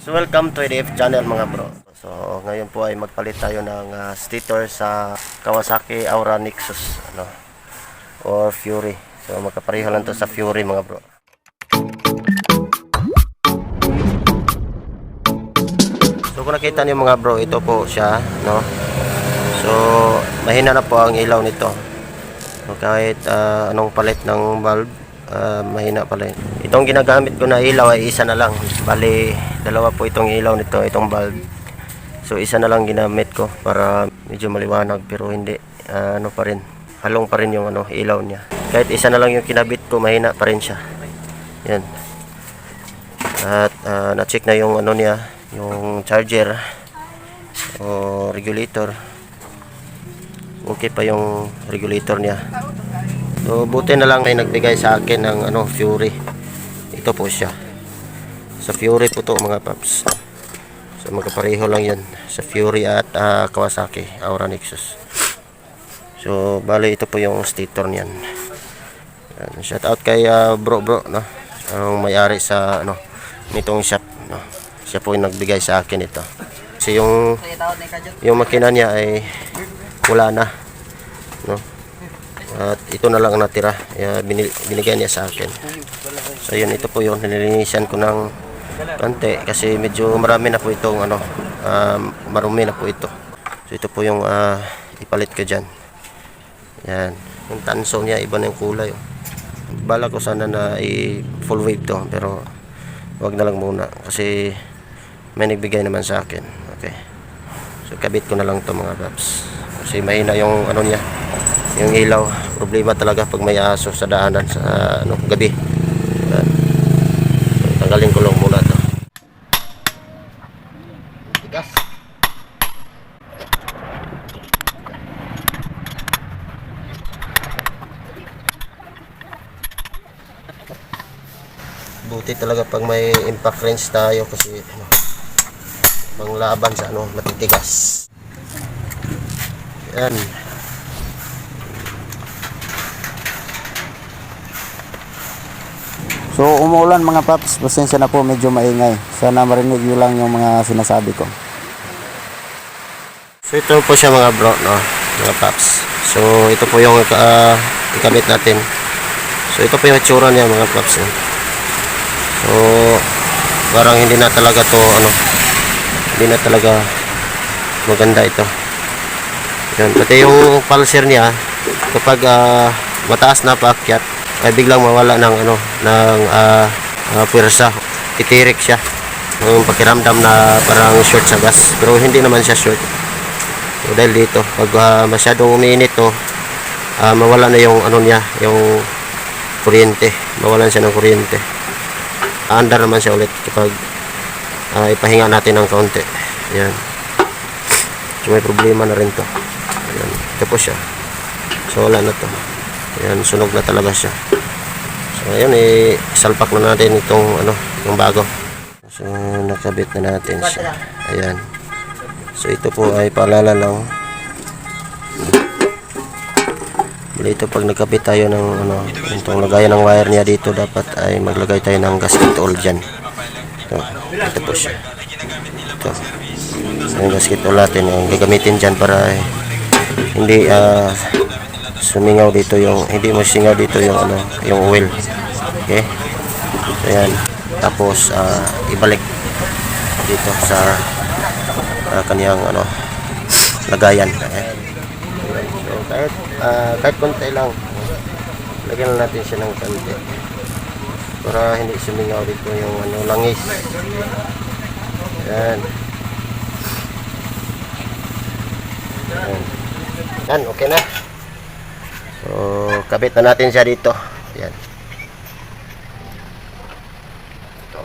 So welcome to EDF channel mga bro. So ngayon po ay magpalit tayo ng ah, stator sa Kawasaki Aura Nexus ano or Fury. So magkapareho lang to sa Fury mga bro. So kung nakita niyo mga bro, ito po siya, no? So mahina na po ang ilaw nito. So, kahit ah, anong palit ng bulb, ah, mahina pala yun. Itong ginagamit ko na ilaw ay isa na lang. Bali, dalawa po itong ilaw nito, itong bulb. So isa na lang ginamit ko para medyo maliwanag pero hindi ah, ano pa rin. Halong pa rin yung ano, ilaw niya. Kahit isa na lang yung kinabit ko, mahina pa rin siya. Yan. At ah, na-check na yung ano niya, yung charger o regulator. Okay pa yung regulator niya. So buti na lang ay nagbigay sa akin ng ano Fury. Ito po siya. Sa Fury po to mga paps. So magkapareho lang 'yan sa Fury at ah, Kawasaki Aura Nexus. So bali ito po yung stator niyan. Yan, shout out kay ah, bro bro no. Ang may-ari sa ano nitong shop no. Siya po yung nagbigay sa akin ito. Kasi yung yung makina niya ay wala na no at ito na lang ang natira. Kaya binigyan niya sa akin. So yun ito po yun nilinisan ko ng konti kasi medyo marami na po itong ano um, marumi na po ito. So ito po yung ah, ipalit ko dyan. Yan. Yung tanso niya iba na yung kulay oh. bala ko sana na i full wave to pero wag na lang muna kasi may nagbigay naman sa akin. Okay. So kabit ko na lang to mga paps. Kasi mahina yung ano niya, yung ilaw. Problema talaga pag may aso sa daanan sa ano gabi. Yan. So, tanggalin ko lang muna to. Tigas. Buti talaga pag may impact wrench tayo kasi ano, panglaban sa ano, matitigas. Yan. So umuulan mga paps, pasensya na po medyo maingay. Sana marinig nyo lang yung mga sinasabi ko. So ito po siya mga bro, no? Mga paps. So ito po yung uh, ikabit natin. So ito po yung itsura niya mga paps. Eh. So parang hindi na talaga to ano, hindi na talaga maganda ito. Yan, pati yung pulser niya kapag ah, mataas na paakyat ay biglang mawala ng ano ng uh, pwersa. Titirik siya. Yung pakiramdam na parang short sa gas. Pero hindi naman siya short. So, dahil dito, pag ah, masyadong umiinit to, ah, mawala na yung ano niya, yung kuryente. Mawalan siya ng kuryente. Aandar naman siya ulit kapag ah, ipahinga natin ng kaunti. Ayan. So may problema na rin to. Ayan. Ito po siya. So wala na to. Ayan, sunog na talaga siya. So ayan, eh, salpak na natin itong ano, yung bago. So nakabit na natin siya. Ayan. So ito po ay paalala lang. Bali ito pag nagkabit tayo ng ano, itong lagayan ng wire niya dito dapat ay maglagay tayo ng gasket oil dyan. Ito, ito po siya. Ito. So yung gasket oil natin yung gagamitin dyan para eh, hindi ah, sumingaw dito yung hindi mo singaw dito yung ano yung oil. Okay? So yan. Tapos ah, ibalik dito sa uh, kaniyang ano lagayan okay? so kahit ah, kahit konti lang lagyan natin siya ng konti para hindi sumingaw dito yung ano langis yan yan yan okay na so kabit na natin siya dito. Yan ito.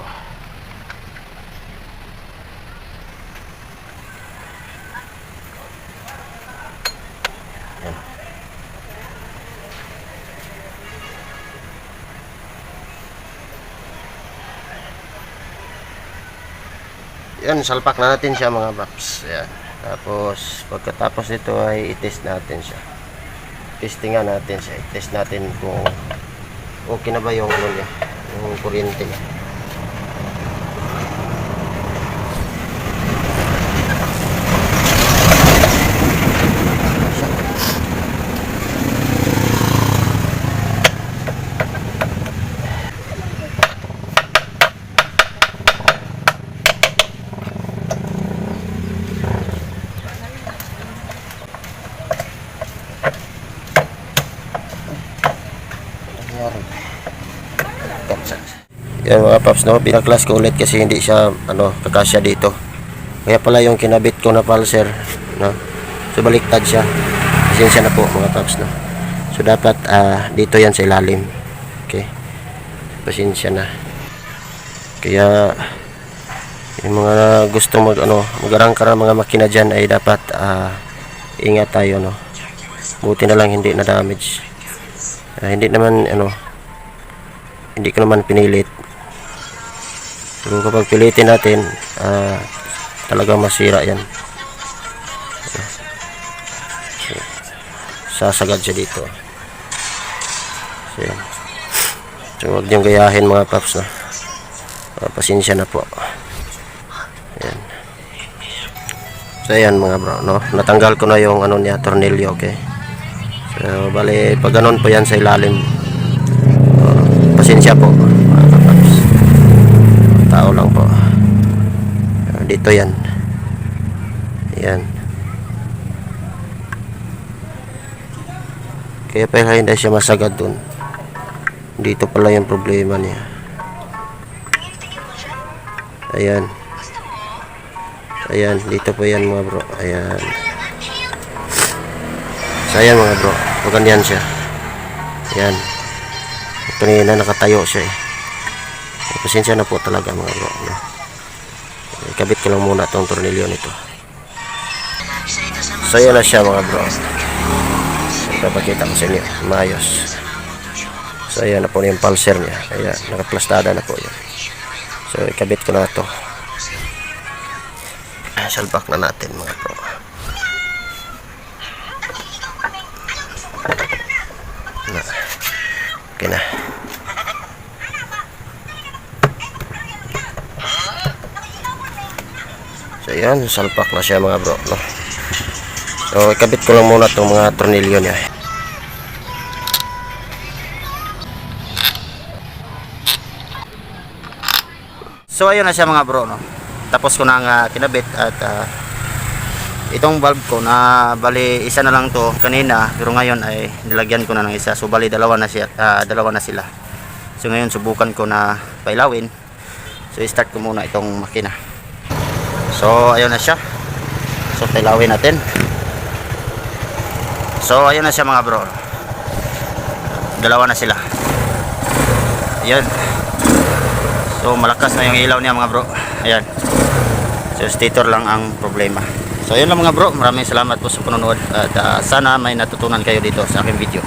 Yan salpak na natin siya mga paps. Yan tapos pagkatapos nito ay i-test natin siya testingan natin siya. I-test natin kung okay na ba yung ano niya yung kuryente niya Yan mga paps, no? Pinaklas ko ulit kasi hindi siya, ano, kakasya dito. Kaya pala yung kinabit ko na pulser, no? So, baliktad siya. Pasensya na po mga paps, no? So, dapat ah, dito yan sa ilalim. Okay? Pasensya na. Kaya, yung mga gusto mag, ano, mag-arangka ng mga makina dyan ay dapat ah, ingat tayo, no? Buti na lang hindi na damage. Ah, hindi naman, ano, hindi ko naman pinilit. Pero kapag pilitin natin, ah, talagang masira yan. Sasagad siya dito. So, yan. So, huwag niyong gayahin mga paps na. Ah, pasensya na po. Yan. So, ayan mga bro, no? Natanggal ko na yung ano niya, tornilyo, okay? So, bali, pag ganun po yan sa ilalim, ah, pasensya po, mga kapaps. Tao lang po. Dito yan. Yan. Kaya pala hindi siya masagad dun. Dito pala yung problema niya. Ayan. Ayan, dito po yan mga bro. Ayan. So ayan mga bro. Pag ganyan siya. Ayan. Kanina nakatayo siya eh. Pasensya na po talaga mga bro. No? Ikabit ko lang muna itong tornilyo nito. So ayan na siya mga bro. Ipapakita ko sa inyo. Maayos. So ayan na po yung pulser niya. Ayan, nakaplastada na po yan. So ikabit ko na ito. Salpak na natin mga bro. Na. Okay na. So yan, salpak na siya mga bro. No? So ikabit ko lang muna itong mga tornilyo niya. So ayun na siya mga bro no. Tapos ko na nga kinabit at ah, itong valve ko na bali isa na lang to kanina pero ngayon ay nilagyan ko na ng isa. So bali dalawa na siya ah, dalawa na sila. So ngayon subukan ko na pailawin. So i-start ko muna itong makina. So ayun na siya. So pailawin natin. So ayun na siya mga bro. Dalawa na sila. Yan. So malakas na yung ilaw niya mga bro. Ayan. So stator lang ang problema. So ayun lang mga bro. Maraming salamat po sa panonood at ah, sana may natutunan kayo dito sa aking video.